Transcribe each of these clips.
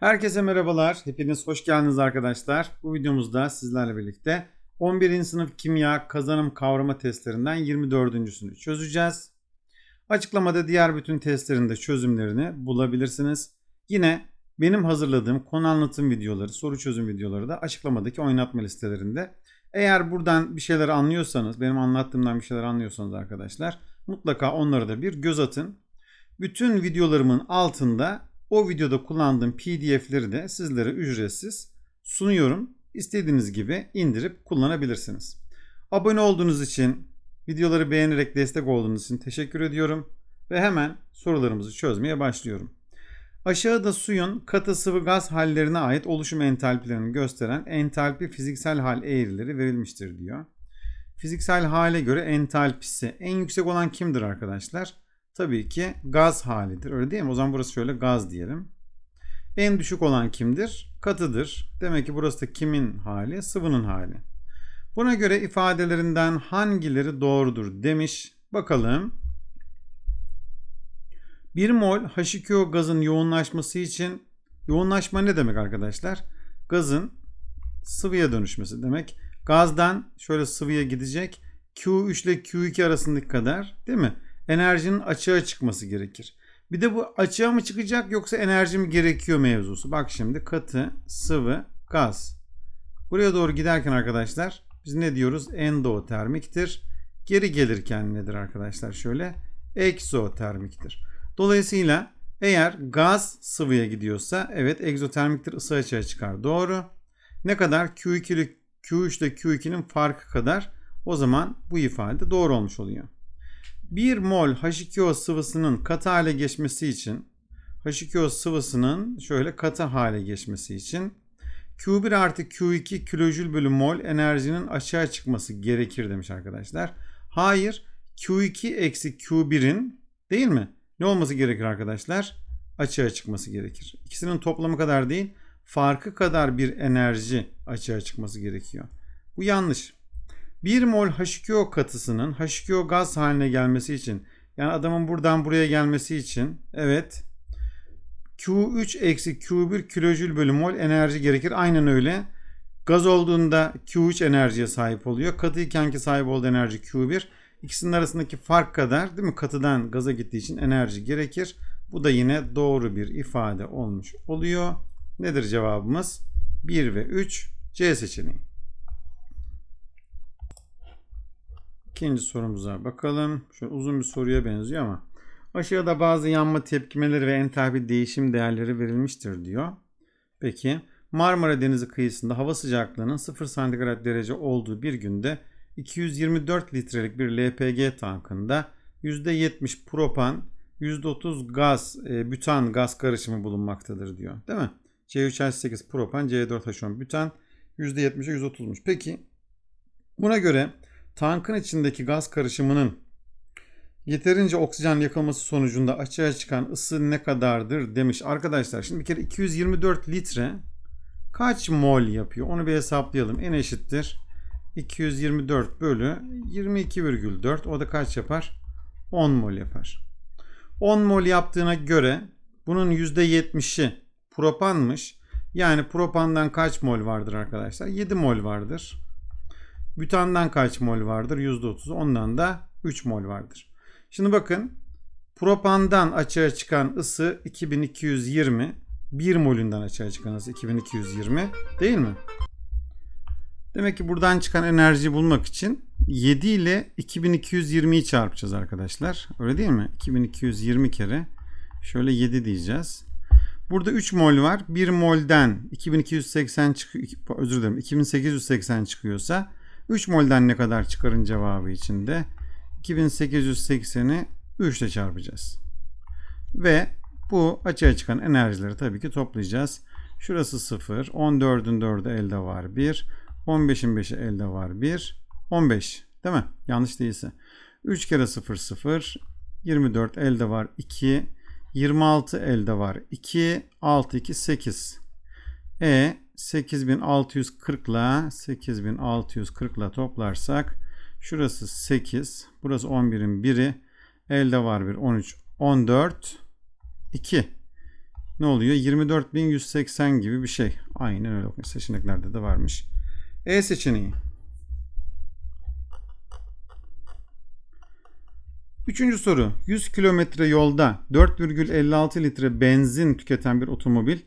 Herkese merhabalar. Hepiniz hoş geldiniz arkadaşlar. Bu videomuzda sizlerle birlikte 11. sınıf kimya kazanım kavrama testlerinden 24.sünü çözeceğiz. Açıklamada diğer bütün testlerin de çözümlerini bulabilirsiniz. Yine benim hazırladığım konu anlatım videoları, soru çözüm videoları da açıklamadaki oynatma listelerinde. Eğer buradan bir şeyler anlıyorsanız, benim anlattığımdan bir şeyler anlıyorsanız arkadaşlar mutlaka onlara da bir göz atın. Bütün videolarımın altında o videoda kullandığım PDF'leri de sizlere ücretsiz sunuyorum. İstediğiniz gibi indirip kullanabilirsiniz. Abone olduğunuz için, videoları beğenerek destek olduğunuz için teşekkür ediyorum. Ve hemen sorularımızı çözmeye başlıyorum. Aşağıda suyun katı sıvı gaz hallerine ait oluşum entalpilerini gösteren entalpi fiziksel hal eğrileri verilmiştir diyor. Fiziksel hale göre entalpisi en yüksek olan kimdir arkadaşlar? Tabii ki gaz halidir. Öyle değil mi? O zaman burası şöyle gaz diyelim. En düşük olan kimdir? Katıdır. Demek ki burası da kimin hali? Sıvının hali. Buna göre ifadelerinden hangileri doğrudur demiş. Bakalım. 1 mol H2O gazın yoğunlaşması için yoğunlaşma ne demek arkadaşlar? Gazın sıvıya dönüşmesi demek. Gazdan şöyle sıvıya gidecek. Q3 ile Q2 arasındaki kadar değil mi? Enerjinin açığa çıkması gerekir. Bir de bu açığa mı çıkacak yoksa enerji mi gerekiyor mevzusu. Bak şimdi katı, sıvı, gaz. Buraya doğru giderken arkadaşlar biz ne diyoruz? Endotermiktir. Geri gelirken nedir arkadaşlar? Şöyle egzotermiktir. Dolayısıyla eğer gaz sıvıya gidiyorsa evet egzotermiktir ısı açığa çıkar. Doğru. Ne kadar? Q2 ile Q3 ile Q2'nin farkı kadar o zaman bu ifade doğru olmuş oluyor. 1 mol H2O sıvısının katı hale geçmesi için H2O sıvısının şöyle katı hale geçmesi için Q1 artı Q2 kilojül bölü mol enerjinin aşağı çıkması gerekir demiş arkadaşlar. Hayır Q2 eksi Q1'in değil mi? Ne olması gerekir arkadaşlar? Açığa çıkması gerekir. İkisinin toplamı kadar değil farkı kadar bir enerji açığa çıkması gerekiyor. Bu yanlış. 1 mol H2O katısının H2O gaz haline gelmesi için yani adamın buradan buraya gelmesi için evet Q3 eksi Q1 kilojül bölü mol enerji gerekir. Aynen öyle. Gaz olduğunda Q3 enerjiye sahip oluyor. Katıyken ki sahip olduğu enerji Q1. İkisinin arasındaki fark kadar değil mi? Katıdan gaza gittiği için enerji gerekir. Bu da yine doğru bir ifade olmuş oluyor. Nedir cevabımız? 1 ve 3 C seçeneği. İkinci sorumuza bakalım. Şöyle uzun bir soruya benziyor ama. Aşağıda bazı yanma tepkimeleri ve entalpi değişim değerleri verilmiştir diyor. Peki Marmara Denizi kıyısında hava sıcaklığının 0 santigrat derece olduğu bir günde 224 litrelik bir LPG tankında %70 propan, %30 gaz, e, bütan gaz karışımı bulunmaktadır diyor. Değil mi? C3H8 propan, C4H10 bütan %70'e 130'muş. Peki buna göre tankın içindeki gaz karışımının yeterince oksijen yakılması sonucunda açığa çıkan ısı ne kadardır demiş. Arkadaşlar şimdi bir kere 224 litre kaç mol yapıyor? Onu bir hesaplayalım. En eşittir 224 bölü 22,4 o da kaç yapar? 10 mol yapar. 10 mol yaptığına göre bunun %70'i propanmış. Yani propandan kaç mol vardır arkadaşlar? 7 mol vardır. Bütandan kaç mol vardır? %30. Ondan da 3 mol vardır. Şimdi bakın propandan açığa çıkan ısı 2220. 1 molünden açığa çıkan ısı 2220 değil mi? Demek ki buradan çıkan enerjiyi bulmak için 7 ile 2220'yi çarpacağız arkadaşlar. Öyle değil mi? 2220 kere şöyle 7 diyeceğiz. Burada 3 mol var. 1 molden 2280 çıkıyor. Özür dilerim. 2880 çıkıyorsa 3 molden ne kadar çıkarın cevabı içinde? 2880'i 3 ile çarpacağız. Ve bu açığa çıkan enerjileri tabii ki toplayacağız. Şurası 0. 14'ün 4'ü elde var 1. 15'in 5'i elde var 1. 15. Değil mi? Yanlış değilse. 3 kere 0 0. 24 elde var 2. 26 elde var 2. 6 2 8. E 8640 ile 8640 ile toplarsak şurası 8. Burası 11'in 1'i. Elde var bir 13 14 2. ne oluyor? 24.180 gibi bir şey. Aynen öyle. Seçeneklerde de varmış. E seçeneği. Üçüncü soru. 100 kilometre yolda 4,56 litre benzin tüketen bir otomobil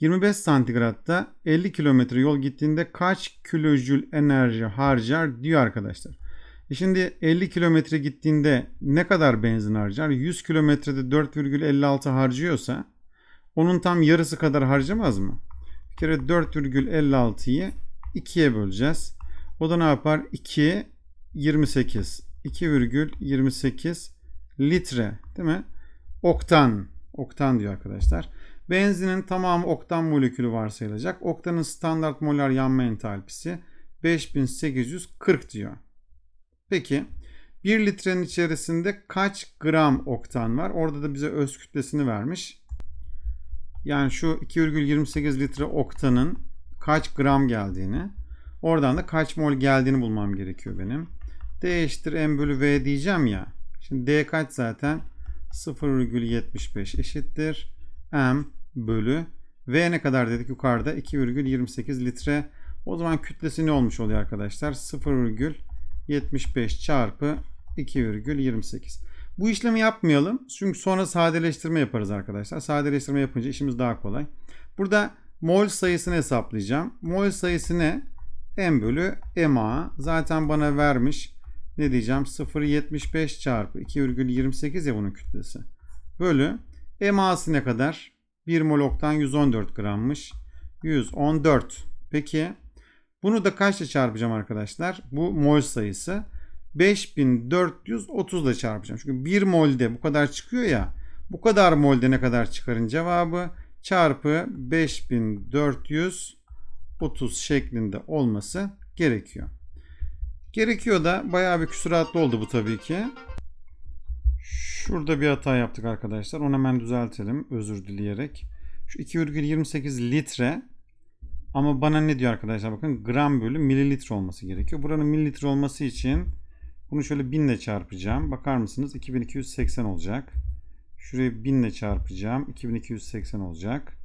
25 santigratta 50 kilometre yol gittiğinde kaç kilojül enerji harcar diyor arkadaşlar. E şimdi 50 kilometre gittiğinde ne kadar benzin harcar? 100 kilometrede 4,56 harcıyorsa onun tam yarısı kadar harcamaz mı? Bir kere 4,56'yı 2'ye böleceğiz. O da ne yapar? 2, 28. 2,28 litre değil mi? Oktan. Oktan diyor arkadaşlar. Benzinin tamamı oktan molekülü varsayılacak. Oktanın standart molar yanma entalpisi 5840 diyor. Peki 1 litrenin içerisinde kaç gram oktan var? Orada da bize öz kütlesini vermiş. Yani şu 2,28 litre oktanın kaç gram geldiğini, oradan da kaç mol geldiğini bulmam gerekiyor benim. D eşittir M bölü V diyeceğim ya. Şimdi D kaç zaten? 0,75 eşittir. M bölü V ne kadar dedik yukarıda? 2,28 litre. O zaman kütlesi ne olmuş oluyor arkadaşlar? 0,75 çarpı 2,28. Bu işlemi yapmayalım. Çünkü sonra sadeleştirme yaparız arkadaşlar. Sadeleştirme yapınca işimiz daha kolay. Burada mol sayısını hesaplayacağım. Mol sayısı ne? M bölü MA. Zaten bana vermiş. Ne diyeceğim? 0,75 çarpı 2,28 ya bunun kütlesi. Bölü MA'sı ne kadar? 1 mol oktan 114 grammış. 114. Peki bunu da kaçla çarpacağım arkadaşlar? Bu mol sayısı. 5430 ile çarpacağım. Çünkü 1 molde bu kadar çıkıyor ya. Bu kadar molde ne kadar çıkarın cevabı çarpı 5430 şeklinde olması gerekiyor. Gerekiyor da bayağı bir küsuratlı oldu bu tabii ki. Şurada bir hata yaptık arkadaşlar. Onu hemen düzeltelim özür dileyerek. Şu 2,28 litre ama bana ne diyor arkadaşlar bakın gram bölü mililitre olması gerekiyor. Buranın mililitre olması için bunu şöyle 1000 ile çarpacağım. Bakar mısınız? 2280 olacak. Şurayı 1000 ile çarpacağım. 2280 olacak.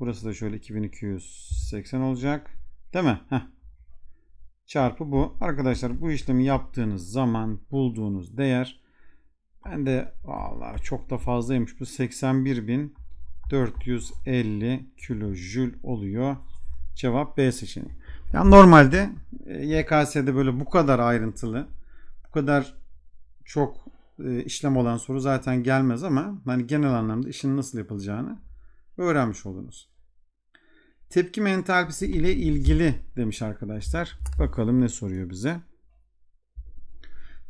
Burası da şöyle 2280 olacak. Değil mi? Heh. Çarpı bu. Arkadaşlar bu işlemi yaptığınız zaman bulduğunuz değer ben de vallahi çok da fazlaymış bu 81.450 kilojül oluyor. Cevap B seçeneği. Yani normalde e, YKS'de böyle bu kadar ayrıntılı, bu kadar çok e, işlem olan soru zaten gelmez ama hani genel anlamda işin nasıl yapılacağını öğrenmiş oldunuz. Tepkime entalpisi ile ilgili demiş arkadaşlar. Bakalım ne soruyor bize.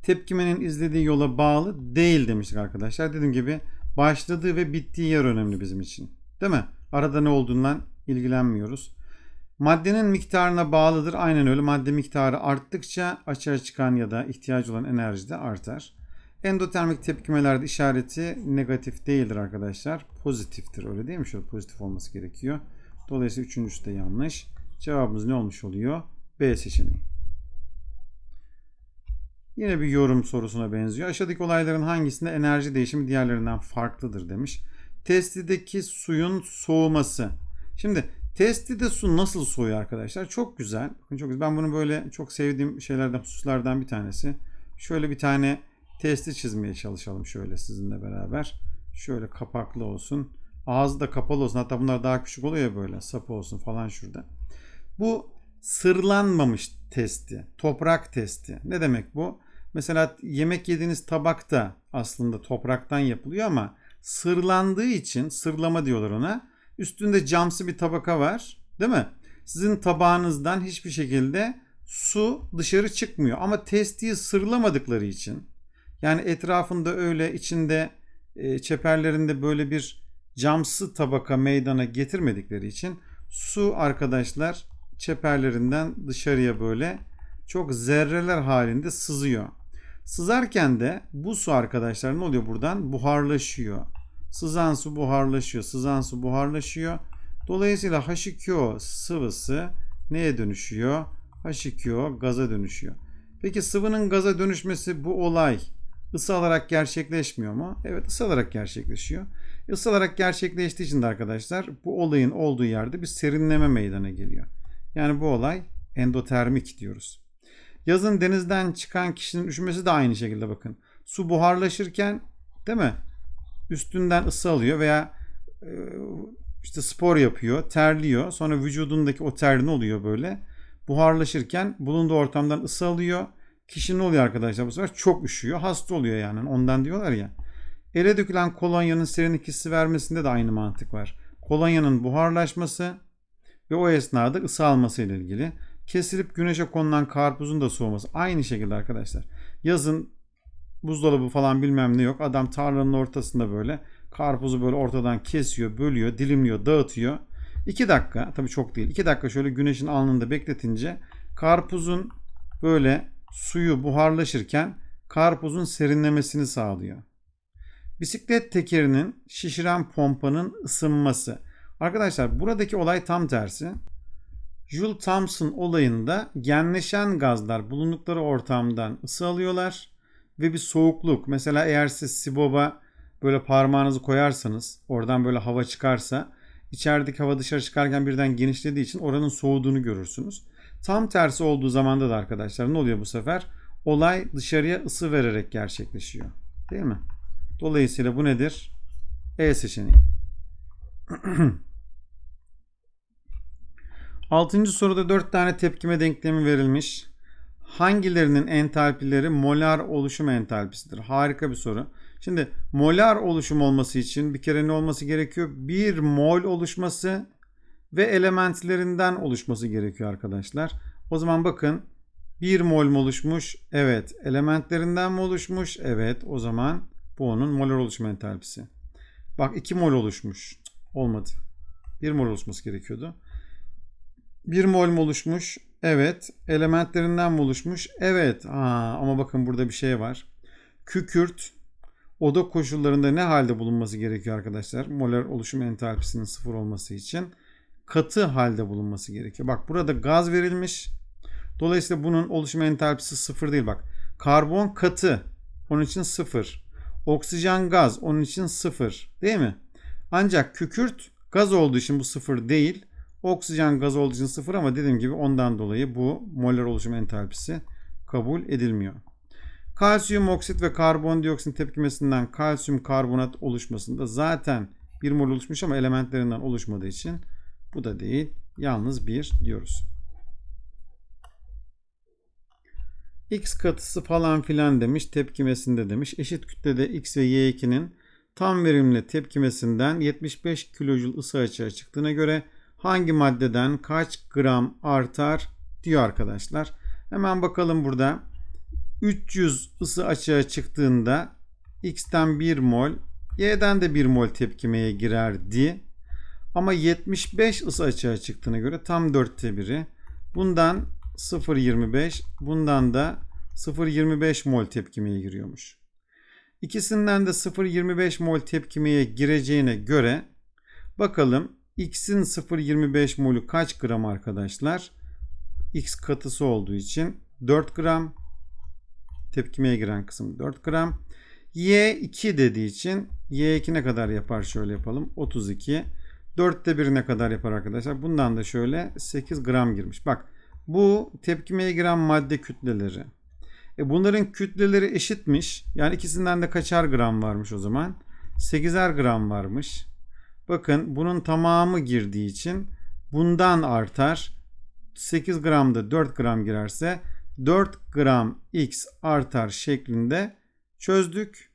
Tepkimenin izlediği yola bağlı değil demiştik arkadaşlar. Dediğim gibi başladığı ve bittiği yer önemli bizim için. Değil mi? Arada ne olduğundan ilgilenmiyoruz. Maddenin miktarına bağlıdır. Aynen öyle. Madde miktarı arttıkça açığa çıkan ya da ihtiyacı olan enerji de artar. Endotermik tepkimelerde işareti negatif değildir arkadaşlar. Pozitiftir. Öyle değil mi? Şöyle pozitif olması gerekiyor. Dolayısıyla üçüncüsü de yanlış. Cevabımız ne olmuş oluyor? B seçeneği. Yine bir yorum sorusuna benziyor. Aşağıdaki olayların hangisinde enerji değişimi diğerlerinden farklıdır demiş. Testideki suyun soğuması. Şimdi testide su nasıl soğuyor arkadaşlar? Çok güzel. Çok güzel. Ben bunu böyle çok sevdiğim şeylerden, hususlardan bir tanesi. Şöyle bir tane testi çizmeye çalışalım şöyle sizinle beraber. Şöyle kapaklı olsun. Ağzı da kapalı olsun. Hatta bunlar daha küçük oluyor ya böyle. Sapı olsun falan şurada. Bu sırlanmamış testi. Toprak testi. Ne demek bu? Mesela yemek yediğiniz tabak da aslında topraktan yapılıyor ama sırlandığı için sırlama diyorlar ona. Üstünde camsı bir tabaka var. Değil mi? Sizin tabağınızdan hiçbir şekilde su dışarı çıkmıyor. Ama testiyi sırlamadıkları için yani etrafında öyle içinde e, çeperlerinde böyle bir camsı tabaka meydana getirmedikleri için su arkadaşlar çeperlerinden dışarıya böyle çok zerreler halinde sızıyor. Sızarken de bu su arkadaşlar ne oluyor buradan? Buharlaşıyor. Sızan su buharlaşıyor. Sızan su buharlaşıyor. Dolayısıyla H2O sıvısı neye dönüşüyor? H2O gaza dönüşüyor. Peki sıvının gaza dönüşmesi bu olay ısı alarak gerçekleşmiyor mu? Evet ısı alarak gerçekleşiyor. Isılarak gerçekleştiği için de arkadaşlar bu olayın olduğu yerde bir serinleme meydana geliyor. Yani bu olay endotermik diyoruz. Yazın denizden çıkan kişinin üşümesi de aynı şekilde bakın. Su buharlaşırken değil mi? Üstünden ısı alıyor veya e, işte spor yapıyor, terliyor. Sonra vücudundaki o ter ne oluyor böyle? Buharlaşırken bulunduğu ortamdan ısı alıyor. Kişi ne oluyor arkadaşlar bu sefer? Çok üşüyor. Hasta oluyor yani. Ondan diyorlar ya. Ele dökülen kolonyanın serinlik hissi vermesinde de aynı mantık var. Kolonyanın buharlaşması ve o esnada ısı alması ile ilgili. Kesilip güneşe konulan karpuzun da soğuması. Aynı şekilde arkadaşlar. Yazın buzdolabı falan bilmem ne yok. Adam tarlanın ortasında böyle karpuzu böyle ortadan kesiyor, bölüyor, dilimliyor, dağıtıyor. 2 dakika tabii çok değil. 2 dakika şöyle güneşin alnında bekletince karpuzun böyle suyu buharlaşırken karpuzun serinlemesini sağlıyor. Bisiklet tekerinin şişiren pompanın ısınması. Arkadaşlar buradaki olay tam tersi. Joule Thomson olayında genleşen gazlar bulundukları ortamdan ısı alıyorlar ve bir soğukluk. Mesela eğer siz siboba böyle parmağınızı koyarsanız oradan böyle hava çıkarsa içerideki hava dışarı çıkarken birden genişlediği için oranın soğuduğunu görürsünüz. Tam tersi olduğu zamanda da arkadaşlar ne oluyor bu sefer? Olay dışarıya ısı vererek gerçekleşiyor. Değil mi? Dolayısıyla bu nedir? E seçeneği. Altıncı soruda dört tane tepkime denklemi verilmiş. Hangilerinin entalpileri molar oluşum entalpisidir? Harika bir soru. Şimdi molar oluşum olması için bir kere ne olması gerekiyor? Bir mol oluşması ve elementlerinden oluşması gerekiyor arkadaşlar. O zaman bakın 1 mol mu oluşmuş? Evet. Elementlerinden mi oluşmuş? Evet. O zaman bu onun molar oluşum entalpisi. Bak 2 mol oluşmuş. Olmadı. 1 mol oluşması gerekiyordu. 1 mol mu oluşmuş? Evet. Elementlerinden mi oluşmuş? Evet. Aa, ama bakın burada bir şey var. Kükürt oda koşullarında ne halde bulunması gerekiyor arkadaşlar? Molar oluşum entalpisinin sıfır olması için katı halde bulunması gerekiyor. Bak burada gaz verilmiş. Dolayısıyla bunun oluşum entalpisi sıfır değil bak. Karbon katı. Onun için sıfır. Oksijen gaz. Onun için sıfır. Değil mi? Ancak kükürt gaz olduğu için bu sıfır değil. Oksijen gaz olduğu için sıfır ama dediğim gibi ondan dolayı bu molar oluşum entalpisi kabul edilmiyor. Kalsiyum oksit ve karbondioksit tepkimesinden kalsiyum karbonat oluşmasında zaten bir mol oluşmuş ama elementlerinden oluşmadığı için bu da değil. Yalnız bir diyoruz. X katısı falan filan demiş tepkimesinde demiş. Eşit kütlede X ve Y2'nin tam verimli tepkimesinden 75 kilojül ısı açığa çıktığına göre hangi maddeden kaç gram artar diyor arkadaşlar. Hemen bakalım burada. 300 ısı açığa çıktığında X'ten 1 mol, Y'den de 1 mol tepkimeye girerdi. Ama 75 ısı açığa çıktığına göre tam 4'te biri. Bundan 0.25, bundan da 0.25 mol tepkimeye giriyormuş. İkisinden de 0.25 mol tepkimeye gireceğine göre bakalım X'in 0.25 molü kaç gram arkadaşlar? X katısı olduğu için 4 gram tepkimeye giren kısım 4 gram. Y2 dediği için Y2 ne kadar yapar şöyle yapalım. 32. 4'te 1 ne kadar yapar arkadaşlar? Bundan da şöyle 8 gram girmiş. Bak bu tepkimeye giren madde kütleleri. E bunların kütleleri eşitmiş. Yani ikisinden de kaçar gram varmış o zaman? 8'er gram varmış. Bakın bunun tamamı girdiği için bundan artar. 8 gramda 4 gram girerse 4 gram x artar şeklinde çözdük.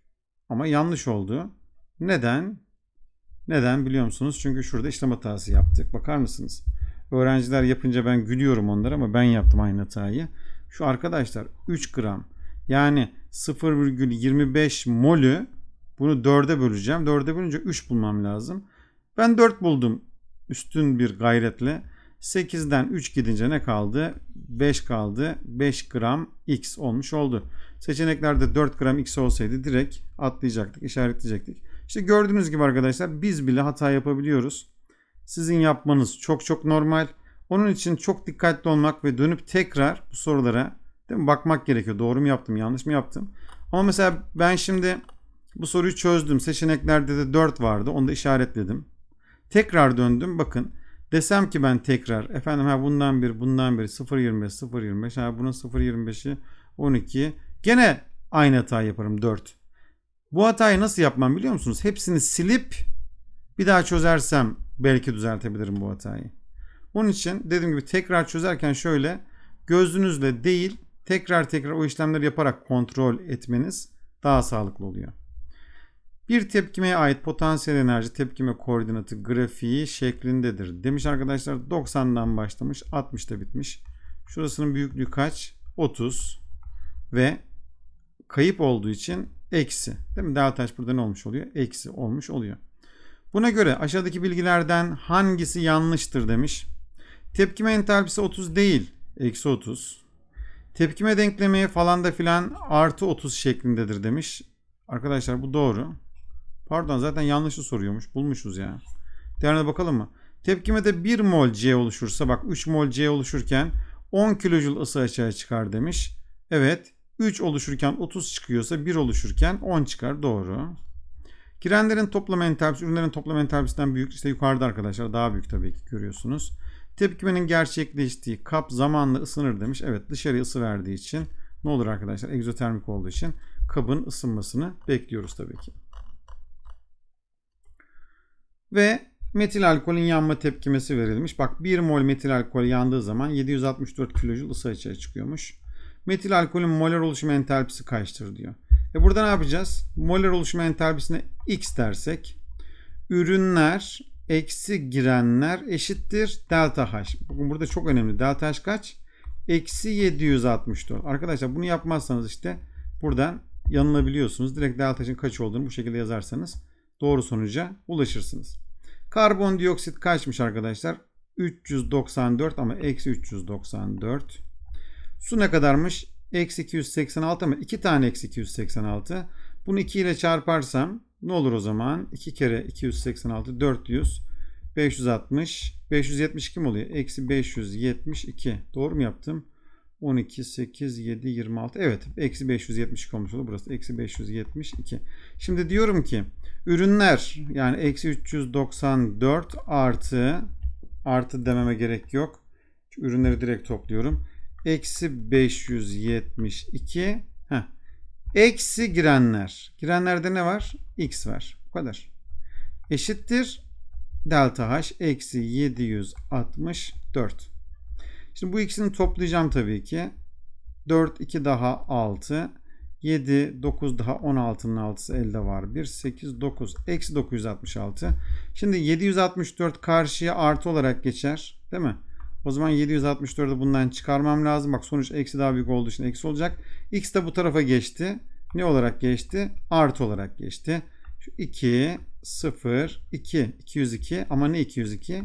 Ama yanlış oldu. Neden? Neden biliyor musunuz? Çünkü şurada işlem hatası yaptık. Bakar mısınız? Öğrenciler yapınca ben gülüyorum onlara ama ben yaptım aynı hatayı. Şu arkadaşlar 3 gram yani 0,25 molü bunu 4'e böleceğim. 4'e bölünce 3 bulmam lazım. Ben 4 buldum üstün bir gayretle. 8'den 3 gidince ne kaldı? 5 kaldı. 5 gram x olmuş oldu. Seçeneklerde 4 gram x olsaydı direkt atlayacaktık, işaretleyecektik. İşte gördüğünüz gibi arkadaşlar biz bile hata yapabiliyoruz. Sizin yapmanız çok çok normal. Onun için çok dikkatli olmak ve dönüp tekrar bu sorulara değil mi, bakmak gerekiyor. Doğru mu yaptım, yanlış mı yaptım? Ama mesela ben şimdi Bu soruyu çözdüm. Seçeneklerde de 4 vardı. Onu da işaretledim. Tekrar döndüm. Bakın desem ki ben tekrar efendim ha bundan bir bundan bir 0.25 0.25 ha bunun 0.25'i 12 gene aynı hatayı yaparım 4. Bu hatayı nasıl yapmam biliyor musunuz? Hepsini silip bir daha çözersem belki düzeltebilirim bu hatayı. Onun için dediğim gibi tekrar çözerken şöyle gözünüzle değil tekrar tekrar o işlemleri yaparak kontrol etmeniz daha sağlıklı oluyor. Bir tepkimeye ait potansiyel enerji tepkime koordinatı grafiği şeklindedir. Demiş arkadaşlar 90'dan başlamış 60'ta bitmiş. Şurasının büyüklüğü kaç? 30 ve kayıp olduğu için eksi. Değil mi? Delta H burada ne olmuş oluyor? Eksi olmuş oluyor. Buna göre aşağıdaki bilgilerden hangisi yanlıştır demiş. Tepkime entalpisi 30 değil. Eksi 30. Tepkime denklemi falan da filan artı 30 şeklindedir demiş. Arkadaşlar bu doğru. Pardon zaten yanlışı soruyormuş. Bulmuşuz ya. Diğerine bakalım mı? Tepkimede 1 mol C oluşursa bak 3 mol C oluşurken 10 kilojül ısı açığa çıkar demiş. Evet 3 oluşurken 30 çıkıyorsa 1 oluşurken 10 çıkar. Doğru. Girenlerin toplam entalpisi ürünlerin toplam entalpisinden büyük. İşte yukarıda arkadaşlar daha büyük tabii ki görüyorsunuz. Tepkimenin gerçekleştiği kap zamanla ısınır demiş. Evet dışarıya ısı verdiği için ne olur arkadaşlar egzotermik olduğu için kabın ısınmasını bekliyoruz tabii ki. Ve metil alkolün yanma tepkimesi verilmiş. Bak 1 mol metil alkol yandığı zaman 764 kilojül ısı açığa çıkıyormuş. Metil alkolün molar oluşum entalpisi kaçtır diyor. E burada ne yapacağız? Molar oluşum entalpisine x dersek ürünler eksi girenler eşittir delta H. Bakın burada çok önemli. Delta H kaç? Eksi 764. Arkadaşlar bunu yapmazsanız işte buradan yanılabiliyorsunuz. Direkt delta H'in kaç olduğunu bu şekilde yazarsanız doğru sonuca ulaşırsınız. Karbondioksit kaçmış arkadaşlar? 394 ama eksi 394. Su ne kadarmış? Eksi 286 ama 2 tane eksi 286. Bunu 2 ile çarparsam ne olur o zaman? 2 kere 286 400 560 572 mi oluyor? Eksi 572. Doğru mu yaptım? 12, 8, 7, 26. Evet. Eksi 572 olmuş oldu. Burası eksi 572. Şimdi diyorum ki ürünler yani eksi 394 artı artı dememe gerek yok. Ürünleri direkt topluyorum. Eksi 572 heh. Eksi girenler. Girenlerde ne var? X var. Bu kadar. Eşittir. Delta H eksi 764. Şimdi bu ikisini toplayacağım tabii ki. 4, 2 daha 6. 7, 9 daha 16'nın 6'sı elde var. 1, 8, 9. Eksi 966. Şimdi 764 karşıya artı olarak geçer. Değil mi? O zaman 764'ü bundan çıkarmam lazım. Bak sonuç eksi daha büyük olduğu için eksi olacak. X de bu tarafa geçti. Ne olarak geçti? Artı olarak geçti. Şu 2, 0, 2, 202 ama ne 202?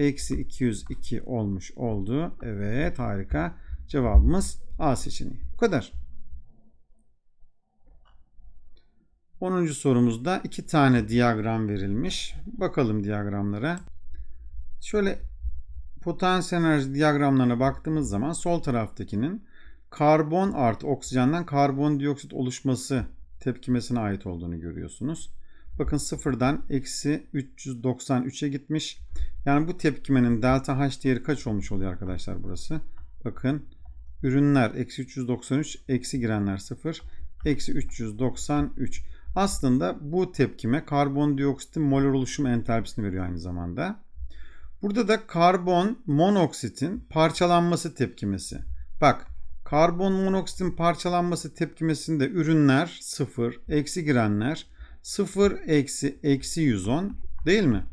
Eksi 202 olmuş oldu. Evet harika. Cevabımız A seçeneği. Bu kadar. 10. sorumuzda iki tane diyagram verilmiş. Bakalım diyagramlara. Şöyle potansiyel enerji diyagramlarına baktığımız zaman sol taraftakinin karbon artı oksijenden karbondioksit oluşması tepkimesine ait olduğunu görüyorsunuz. Bakın sıfırdan eksi 393'e gitmiş. Yani bu tepkimenin delta H değeri kaç olmuş oluyor arkadaşlar burası? Bakın ürünler eksi 393 eksi girenler 0 eksi 393. Aslında bu tepkime karbondioksitin molar oluşum entalpisini veriyor aynı zamanda. Burada da karbon monoksitin parçalanması tepkimesi. Bak karbon monoksitin parçalanması tepkimesinde ürünler 0, eksi girenler 0, eksi, eksi 110 değil mi?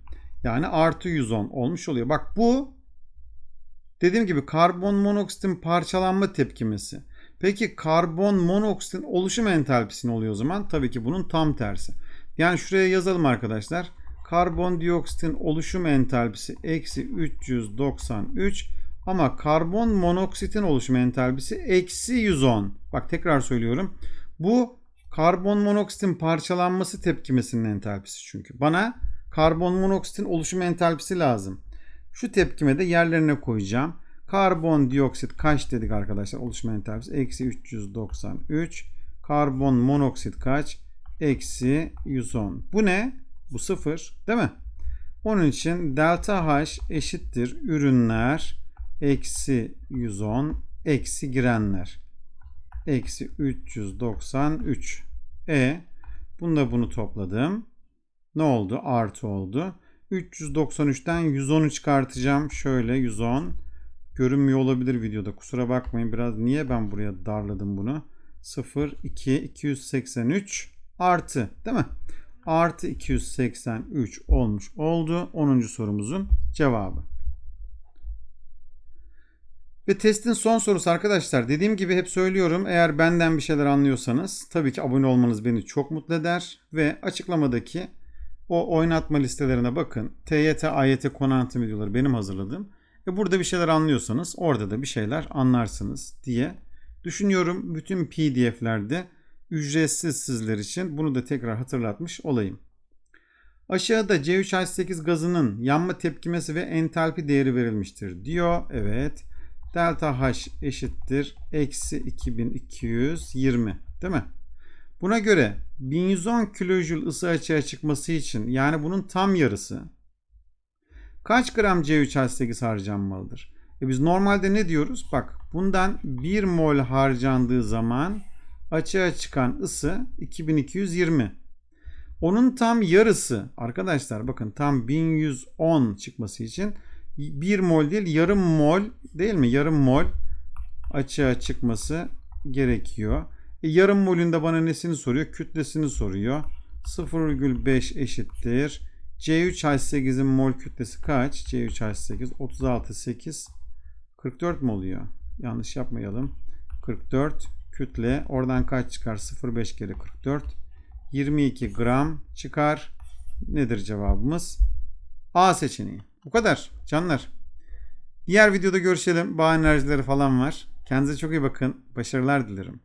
Yani artı 110 olmuş oluyor. Bak bu dediğim gibi karbon monoksitin parçalanma tepkimesi. Peki karbon monoksitin oluşum entalpisi ne oluyor o zaman? Tabii ki bunun tam tersi. Yani şuraya yazalım arkadaşlar. Karbondioksitin oluşum entalpisi eksi 393 ama karbon monoksitin oluşum entalpisi eksi 110. Bak tekrar söylüyorum. Bu karbon monoksitin parçalanması tepkimesinin entalpisi çünkü. Bana karbon monoksitin oluşum entalpisi lazım. Şu tepkime de yerlerine koyacağım. Karbondioksit kaç dedik arkadaşlar? Oluşum entalpisi eksi 393. Karbon monoksit kaç? eksi 110. Bu ne? Bu sıfır değil mi? Onun için delta H eşittir ürünler eksi 110 eksi girenler. Eksi 393. E bunda bunu topladım. Ne oldu? Artı oldu. 393'ten 110'u çıkartacağım. Şöyle 110. Görünmüyor olabilir videoda. Kusura bakmayın biraz. Niye ben buraya darladım bunu? 0, 2, 283 artı değil mi? Artı 283 olmuş oldu. 10. sorumuzun cevabı. Ve testin son sorusu arkadaşlar. Dediğim gibi hep söylüyorum. Eğer benden bir şeyler anlıyorsanız tabii ki abone olmanız beni çok mutlu eder. Ve açıklamadaki o oynatma listelerine bakın. TYT, AYT konu anlatım videoları benim hazırladığım. Ve burada bir şeyler anlıyorsanız orada da bir şeyler anlarsınız diye düşünüyorum. Bütün PDF'lerde ücretsiz sizler için bunu da tekrar hatırlatmış olayım. Aşağıda C3H8 gazının yanma tepkimesi ve entalpi değeri verilmiştir diyor. Evet. Delta H eşittir. Eksi 2220. Değil mi? Buna göre 1110 kilojül ısı açığa çıkması için yani bunun tam yarısı kaç gram C3H8 harcanmalıdır? E biz normalde ne diyoruz? Bak bundan 1 mol harcandığı zaman açığa çıkan ısı 2220. Onun tam yarısı arkadaşlar bakın tam 1110 çıkması için 1 mol değil yarım mol değil mi? Yarım mol açığa çıkması gerekiyor. E, yarım molünde bana nesini soruyor? Kütlesini soruyor. 0,5 eşittir. C3H8'in mol kütlesi kaç? C3H8 36,8 44 mi oluyor? Yanlış yapmayalım. 44 kütle. Oradan kaç çıkar? 0,5 kere 44. 22 gram çıkar. Nedir cevabımız? A seçeneği. Bu kadar canlar. Diğer videoda görüşelim. Bağ enerjileri falan var. Kendinize çok iyi bakın. Başarılar dilerim.